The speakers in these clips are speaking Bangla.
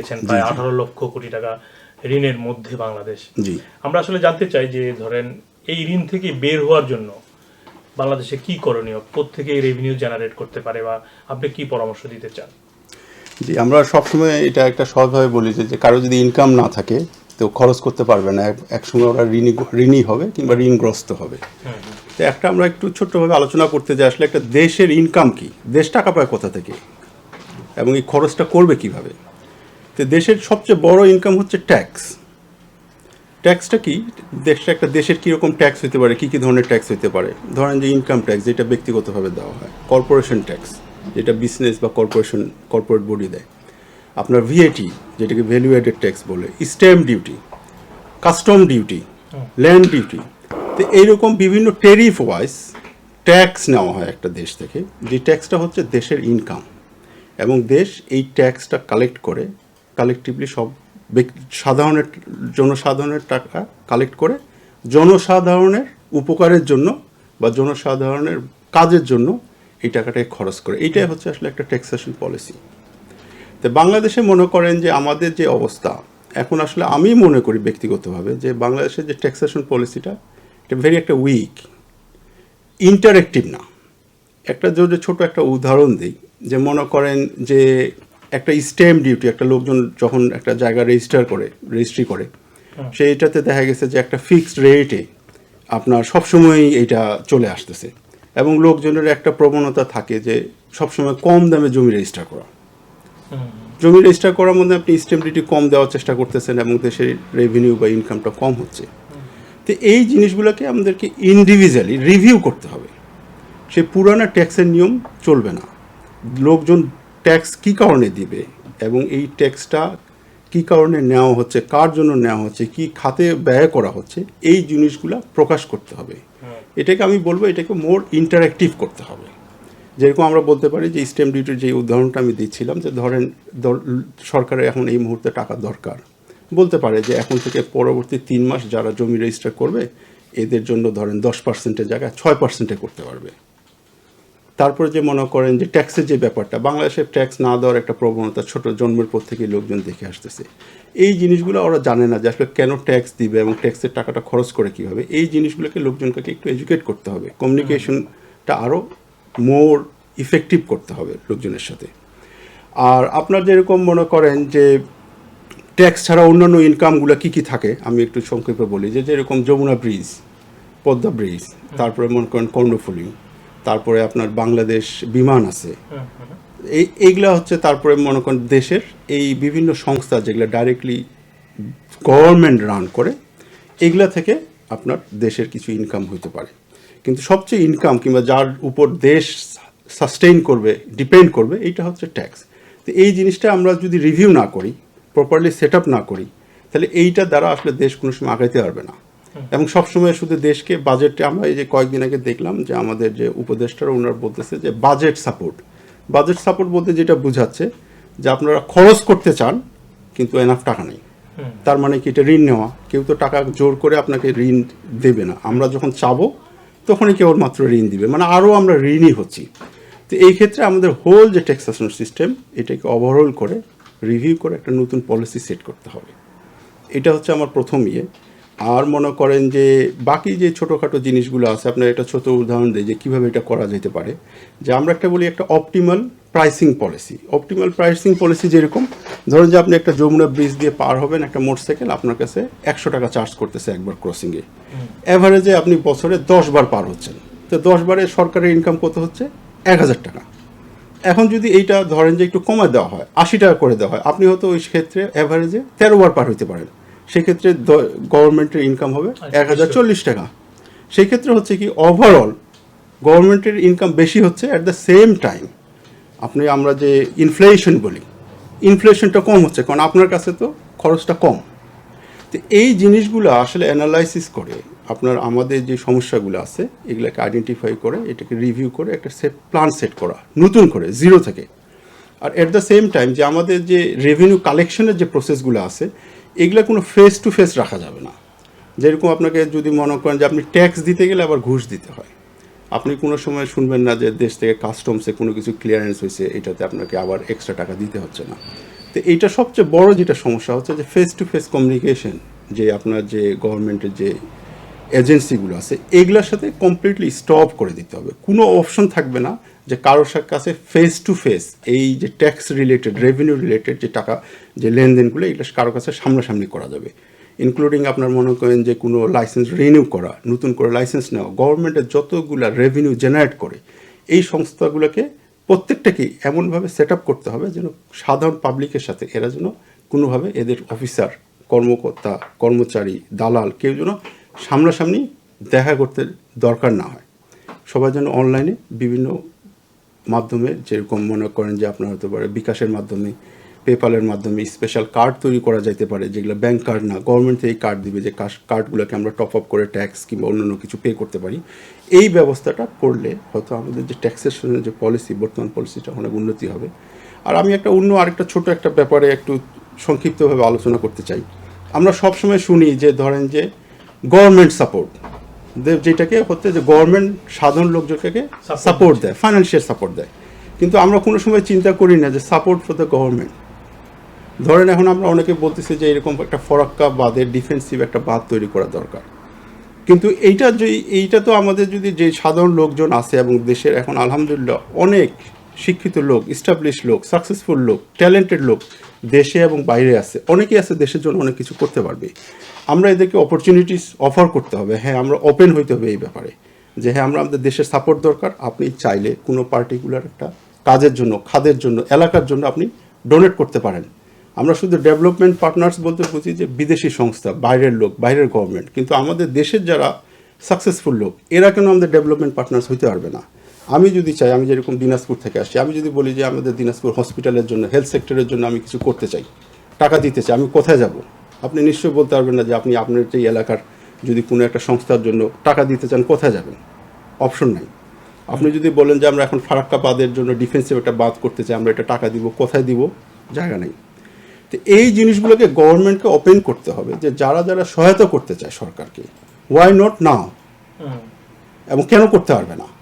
দিয়েছেন প্রায় আঠারো লক্ষ কোটি টাকা ঋণের মধ্যে বাংলাদেশ। জি। আমরা আসলে জানতে চাই যে ধরেন এই ঋণ থেকে বের হওয়ার জন্য বাংলাদেশে কি করণীয়? কোথেকে রেভিনিউ জেনারেট করতে পারে বা আপনি কি পরামর্শ দিতে চান? জি আমরা সবসময় এটা একটা সহজভাবে বলি যে কারও যদি ইনকাম না থাকে তো খরচ করতে পারবে না। এক- একসময় ওরা ঋণী ঋণী হবে কিংবা ঋণগ্রস্ত হবে। তো একটা আমরা একটু ছোট্টভাবে আলোচনা করতে যাই আসলে একটা দেশের ইনকাম কি? দেশ টাকা পায় কোথা থেকে? এবং এই খরচটা করবে কীভাবে? তো দেশের সবচেয়ে বড় ইনকাম হচ্ছে ট্যাক্স ট্যাক্সটা কি? দেশটা একটা দেশের কীরকম ট্যাক্স হতে পারে, কী কী ধরনের ট্যাক্স হতে পারে? ধরেন যে ইনকাম ট্যাক্স যেটা ব্যক্তিগতভাবে দেওয়া হয় কর্পোরেশন ট্যাক্স যেটা বিজনেস বা কর্পোরেশন কর্পোরেট বডি দেয়। আপনার ভিএটি যেটাকে ভ্যালু অ্যাডেড ট্যাক্স বলে stamp duty custom duty land duty তো এইরকম বিভিন্ন টেরিফ ওয়াইজ ট্যাক্স নেওয়া হয় একটা দেশ থেকে। যে ট্যাক্সটা হচ্ছে দেশের ইনকাম এবং দেশ এই ট্যাক্সটা কালেক্ট করে কালেকটিভলি সব সাধারণের জনসাধারণের টাকা কালেক্ট করে জনসাধারণের উপকারের জন্য বা জনসাধারণের কাজের জন্য এই টাকাটাকে খরচ করে। এইটাই হচ্ছে আসলে একটা ট্যাক্সেশন পলিসি তো বাংলাদেশে মনে করেন যে আমাদের যে অবস্থা, এখন আসলে আমি মনে করি ব্যক্তিগতভাবে যে বাংলাদেশের যে ট্যাক্সেশন পলিসিটা এটা ভেরি একটা উইক ইন্টারেক্টিভ না। একটা যদি ছোট একটা উদাহরণ দিই, যে মনে করেন যে একটা স্টেম ডিউটি একটা লোকজন যখন একটা জায়গা রেজিস্টার করে রেজিস্ট্রি করে সেইটাতে দেখা গেছে যে একটা ফিক্সড রেটে আপনার সবসময়ই এটা চলে আসতেছে। এবং লোকজনের একটা প্রবণতা থাকে যে সবসময় কম দামে জমি রেজিস্টার করা। জমি রেজিস্টার করার মধ্যে আপনি স্টেম ডিউটি কম দেওয়ার চেষ্টা করতেছেন এবং দেশের রেভিনিউ বা ইনকামটা কম হচ্ছে। তো এই জিনিসগুলোকে আমাদেরকে ইন্ডিভিজুয়ালি রিভিউ করতে হবে। সে পুরানা ট্যাক্সের নিয়ম চলবে না। লোকজন ট্যাক্স কি কারণে দিবে? এবং এই ট্যাক্সটা কি কারণে নেওয়া হচ্ছে? কার জন্য নেওয়া হচ্ছে? কি খাতে ব্যয় করা হচ্ছে? এই জিনিসগুলো প্রকাশ করতে হবে। এটাকে আমি বলব এটাকে মোর ইন্টারেক্টিভ করতে হবে। যেরকম আমরা বলতে পারি যে স্টেম ডিউটির যে উদাহরণটা আমি দিচ্ছিলাম যে ধরেন সরকারের এখন এই মুহূর্তে টাকা দরকার। বলতে পারে যে এখন থেকে পরবর্তী তিন মাস যারা জমি রেজিস্টার করবে এদের জন্য ধরেন দশ পার্সেন্টের জায়গায় ছয় পার্সেন্টে করতে পারবে। তারপরে যে মনে করেন যে ট্যাক্সের যে ব্যাপারটা বাংলাদেশের ট্যাক্স না দেওয়ার একটা প্রবণতা ছোট জন্মের পর থেকে লোকজন দেখে আসতেছে। এই জিনিসগুলো ওরা জানে না যে আসলে কেন ট্যাক্স দিবে এবং ট্যাক্সের টাকাটা খরচ করে কীভাবে। এই জিনিসগুলোকে লোকজনকে একটু এডুকেট করতে হবে। কমিউনিকেশনটা আরও মোর ইফেক্টিভ করতে হবে লোকজনের সাথে। আর আপনার যেরকম মনে করেন যে ট্যাক্স ছাড়া অন্যান্য ইনকামগুলো কী কী থাকে আমি একটু সংক্ষেপে বলি যে যেরকম যমুনা ব্রিজ পদ্মা ব্রিজ তারপরে মনে করেন কর্ণফুলি তারপরে আপনার বাংলাদেশ বিমান আছে। এই এইগুলা হচ্ছে তারপরে মনে করেন দেশের এই বিভিন্ন সংস্থা যেগুলো ডাইরেক্টলি গভর্নমেন্ট রান করে এইগুলা থেকে আপনার দেশের কিছু ইনকাম হইতে পারে। কিন্তু সবচেয়ে ইনকাম কিংবা যার উপর দেশ সাস্টেইন করবে ডিপেন্ড করবে এইটা হচ্ছে ট্যাক্স তো এই জিনিসটা আমরা যদি রিভিউ না করি প্রপারলি সেট আপ না করি তাহলে এইটা দ্বারা আসলে দেশ কোনো সময় আগাইতে পারবে না। এবং সবসময় শুধু দেশকে বাজেটে আমরা এই যে কয়েকদিন আগে দেখলাম যে আমাদের যে উপদেষ্টারা ওনারা বলতেছে যে বাজেট সাপোর্ট বাজেট সাপোর্ট বলতে যেটা বোঝাচ্ছে যে আপনারা খরচ করতে চান কিন্তু এনাফ টাকা নেই। তার মানে কি? এটা ঋণ নেওয়া। কেউ তো টাকা জোর করে আপনাকে ঋণ দেবে না। আমরা যখন চাবো তখনই কেবলমাত্র ঋণ দিবে। মানে আরও আমরা ঋণই হচ্ছি। তো এই ক্ষেত্রে আমাদের হোল যে ট্যাক্সেশন সিস্টেম এটাকে ওভারঅল করে রিভিউ করে একটা নতুন পলিসি সেট করতে হবে। এটা হচ্ছে আমার প্রথম ইয়ে। আর মনে করেন যে বাকি যে ছোটোখাটো জিনিসগুলো আছে আপনার একটা ছোট উদাহরণ দিই যে কীভাবে এটা করা যেতে পারে। যে আমরা একটা বলি একটা optimal pricing policy optimal pricing policy যেরকম ধরুন যে আপনি একটা যমুনা ব্রিজ দিয়ে পার হবেন একটা মোটরসাইকেল আপনার কাছে একশো টাকা চার্জ করতেছে একবার ক্রসিংয়ে অ্যাভারেজে আপনি বছরে দশ বার পার হচ্ছেন। তো দশ বারে সরকারের ইনকাম কত হচ্ছে? এক হাজার টাকা। এখন যদি এইটা ধরেন যে একটু কমায় দেওয়া হয় আশি টাকা করে দেওয়া হয় আপনি হয়তো ওই ক্ষেত্রে অ্যাভারেজে তেরো বার পার হইতে পারেন। সেক্ষেত্রে গভর্নমেন্টের ইনকাম হবে এক হাজার চল্লিশ টাকা। সেই ক্ষেত্রে হচ্ছে কি ওভারঅল গভর্নমেন্টের ইনকাম বেশি হচ্ছে অ্যাট দ্য সেম টাইম আপনি আমরা যে ইনফ্লেশন বলি ইনফ্লেশনটা কম হচ্ছে কারণ আপনার কাছে তো খরচটা কম। তো এই জিনিসগুলো আসলে অ্যানালাইসিস করে আপনার আমাদের যে সমস্যাগুলো আছে এগুলোকে আইডেন্টিফাই করে এটাকে রিভিউ করে একটা সেট প্ল্যান সেট করা নতুন করে জিরো থেকে। আর এট দ্য সেম টাইম যে আমাদের যে রেভিনিউ কালেকশনের যে প্রসেসগুলো আছে এগুলো কোনো ফেস টু ফেস রাখা যাবে না। যেরকম আপনাকে যদি মনে করেন যে আপনি ট্যাক্স দিতে গেলে আবার ঘুষ দিতে হয়। আপনি কোনো সময় শুনবেন না যে দেশ থেকে কাস্টমসে কোনো কিছু ক্লিয়ারেন্স হয়েছে, এটাতে আপনাকে আবার এক্সট্রা টাকা দিতে হচ্ছে না। তো এইটা সবচেয়ে বড় যেটা সমস্যা হচ্ছে যে ফেস টু ফেস কমিউনিকেশন যে আপনার যে গভর্নমেন্টের যে এজেন্সিগুলো আছে, এগুলোর সাথে কমপ্লিটলি স্টপ করে দিতে হবে। কোনো অপশন থাকবে না যে কারোর কাছে ফেস টু ফেস এই যে ট্যাক্স রিলেটেড রেভিনিউ রিলেটেড যে টাকা, যে লেনদেনগুলো, এগুলো কারোর কাছে সামনাসামনি করা যাবে। ইনক্লুডিং আপনার মনে করেন যে কোনো লাইসেন্স রিনিউ করা, নতুন করে লাইসেন্স নেওয়া গভর্নমেন্টের যতগুলা রেভিনিউ জেনারেট করে, এই সংস্থাগুলোকে প্রত্যেকটাকেই এমনভাবে সেট আপ করতে হবে যেন সাধারণ পাবলিকের সাথে এরা যেন কোনোভাবে এদের অফিসার কর্মকর্তা, কর্মচারী, দালাল কেউ যেন সামনাসামনি দেখা করতে দরকার না হয়। সবাই যেন অনলাইনে বিভিন্ন মাধ্যমে, যেরকম মনে করেন যে আপনার হতে পারে বিকাশের মাধ্যমে পেপালের মাধ্যমে স্পেশাল কার্ড তৈরি করা যাইতে পারে, যেগুলো ব্যাংক কার্ড না গভর্নমেন্ট থেকে কার্ড দিবে যে কার্ডগুলোকে আমরা টপ আপ করে ট্যাক্স কিংবা অন্যান্য কিছু পে করতে পারি। এই ব্যবস্থাটা করলে হয়তো আমাদের যে ট্যাক্সেশনের যে পলিসি বর্তমান পলিসিটা অনেক উন্নতি হবে। আর আমি একটা অন্য আরেকটা ছোট একটা ব্যাপারে একটু সংক্ষিপ্তভাবে আলোচনা করতে চাই। আমরা সবসময় শুনি যে, ধরেন যে গভর্নমেন্ট সাপোর্ট যেটাকে হচ্ছে যে গভর্নমেন্ট সাধারণ লোকজনকে সাপোর্ট দেয় ফাইন্যান্সিয়াল সাপোর্ট দেয়। কিন্তু আমরা কোনো সময় চিন্তা করি না যে সাপোর্ট ফর দ্য গভর্নমেন্ট ধরেন এখন আমরা অনেকে বলতেছি যে এরকম একটা ফরাক্কা বাঁধের ডিফেন্সিভ একটা বাদ তৈরি করা দরকার। কিন্তু এইটা যে এইটা তো আমাদের যদি যে সাধারণ লোকজন আছে এবং দেশের এখন আলহামদুলিল্লাহ অনেক শিক্ষিত লোক স্টাবলিশ লোক সাকসেসফুল লোক ট্যালেন্টেড লোক দেশে এবং বাইরে আছে। অনেকেই আছে দেশের জন্য অনেক কিছু করতে পারবে। আমরা এদেরকে অপরচুনিটিস অফার করতে হবে। হ্যাঁ আমরা ওপেন হইতে হবে এই ব্যাপারে। যে হ্যাঁ আমরা আমাদের দেশের সাপোর্ট দরকার। আপনি চাইলে কোনো পার্টিকুলার একটা কাজের জন্য, খাদের জন্য, এলাকার জন্য আপনি ডোনেট করতে পারেন। আমরা শুধু ডেভেলপমেন্ট পার্টনার্স বলতে বুঝি যে বিদেশি সংস্থা, বাইরের লোক, বাইরের গভর্নমেন্ট কিন্তু আমাদের দেশের যারা সাকসেসফুল লোক, এরা কেন আমাদের ডেভেলপমেন্ট পার্টনার্স হইতে পারবে না? আমি যদি চাই আমি যেরকম দিনাজপুর থেকে আসি আমি যদি বলি যে আমাদের দিনাজপুর হসপিটালের জন্য হেলথ সেক্টরের জন্য আমি কিছু করতে চাই টাকা দিতে চাই আমি কোথায় যাব? আপনি নিশ্চয়ই বলতে পারবেন না যে আপনি আপনার এই এলাকার যদি কোনো একটা সংস্থার জন্য টাকা দিতে চান কোথায় যাবেন? অপশন নাই। আপনি যদি বলেন যে আমরা এখন ফারাক্কা বাঁধের জন্য ডিফেন্সিভ একটা বাদ করতে চাই আমরা এটা টাকা দিব কোথায় দিব? জায়গা নেই। তো এই জিনিসগুলোকে গভর্নমেন্টকে ওপেন করতে হবে যে যারা যারা সহায়তা করতে চায় সরকারকে ওয়াই নট নাও এবং কেন করতে পারবে না?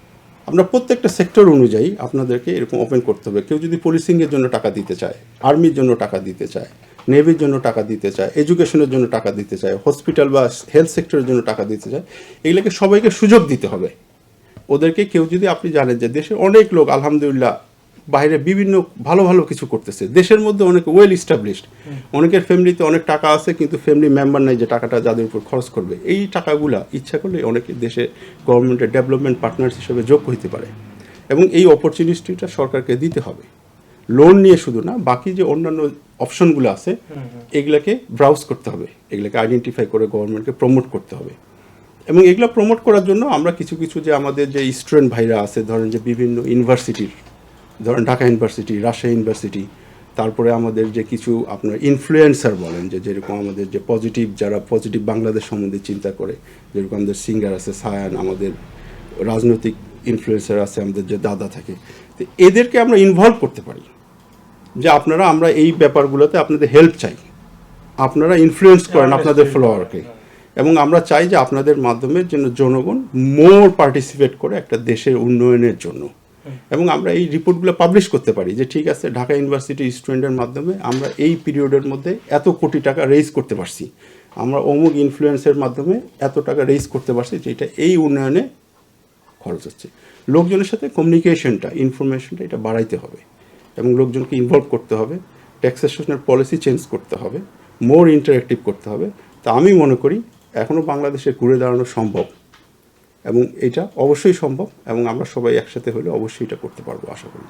আমরা প্রত্যেকটা সেক্টর অনুযায়ী আপনাদেরকে এরকম ওপেন করতে হবে। কেউ যদি পুলিশিংয়ের জন্য টাকা দিতে চায় আর্মির জন্য টাকা দিতে চায় নেভির জন্য টাকা দিতে চায় এডুকেশনের জন্য টাকা দিতে চায় হসপিটাল বা হেলথ সেক্টরের জন্য টাকা দিতে চায়, এগুলোকে সবাইকে সুযোগ দিতে হবে। ওদেরকে কেউ যদি, আপনি জানেন যে দেশে অনেক লোক, আলহামদুলিল্লাহ বাইরে বিভিন্ন ভালো ভালো কিছু করতেছে। দেশের মধ্যে অনেক ওয়েল ইস্টাবলিশড অনেকের ফ্যামিলিতে অনেক টাকা আছে কিন্তু ফ্যামিলি মেম্বার নাই যে টাকাটা যাদের উপর খরচ করবে। এই টাকাগুলা ইচ্ছা করলে অনেকে দেশে গভর্নমেন্টের ডেভেলপমেন্ট পার্টনার্স হিসেবে যোগ হতে পারে। এবং এই অপরচুনিটিটা সরকারকে দিতে হবে। লোন নিয়ে শুধু না বাকি যে অন্যান্য অপশনগুলো আছে এগুলাকে ব্রাউজ করতে হবে। এগুলাকে আইডেন্টিফাই করে গভর্নমেন্টকে প্রমোট করতে হবে। এবং এগুলো প্রমোট করার জন্য আমরা কিছু কিছু যে আমাদের যে স্টুডেন্ট ভাইরা আছে ধরেন যে বিভিন্ন ইউনিভার্সিটির ধরেন ঢাকা ইউনিভার্সিটি রাজশাহী ইউনিভার্সিটি তারপরে আমাদের যে কিছু আপনার ইনফ্লুয়েন্সার বলেন যে যেরকম আমাদের যে পজিটিভ যারা পজিটিভ বাংলাদেশ সম্বন্ধে চিন্তা করে যেরকম আমাদের সিঙ্গার আছে সায়ান আমাদের রাজনৈতিক ইনফ্লুয়েন্সার আছে আমাদের যে দাদা থাকে তো এদেরকে আমরা ইনভলভ করতে পারি। যে আপনারা আমরা এই ব্যাপারগুলোতে আপনাদের হেল্প চাই। আপনারা ইনফ্লুয়েন্স করেন আপনাদের ফলোয়ারকে এবং আমরা চাই যে আপনাদের মাধ্যমে যেন জনগণ মোর পার্টিসিপেট করে একটা দেশের উন্নয়নের জন্য। এবং আমরা এই রিপোর্টগুলো পাবলিশ করতে পারি যে ঠিক আছে, ঢাকা ইউনিভার্সিটি স্টুডেন্টের মাধ্যমে আমরা এই পিরিয়ডের মধ্যে এত কোটি টাকা রেজ করতে পারছি। আমরা অমুক ইনফ্লুয়েন্সের মাধ্যমে এত টাকা রেজ করতে পারছি যেটা এই উন্নয়নে খরচ হচ্ছে। লোকজনের সাথে কমিউনিকেশনটা ইনফরমেশনটা এটা বাড়াইতে হবে এবং লোকজনকে ইনভলভ করতে হবে ট্যাক্সেশনের পলিসি চেঞ্জ করতে হবে মোর ইন্টারেক্টিভ করতে হবে। তা আমি মনে করি এখনও বাংলাদেশে ঘুরে দাঁড়ানো সম্ভব। এবং এটা অবশ্যই সম্ভব এবং আমরা সবাই একসাথে হলে অবশ্যই এটা করতে পারব, আশা করি।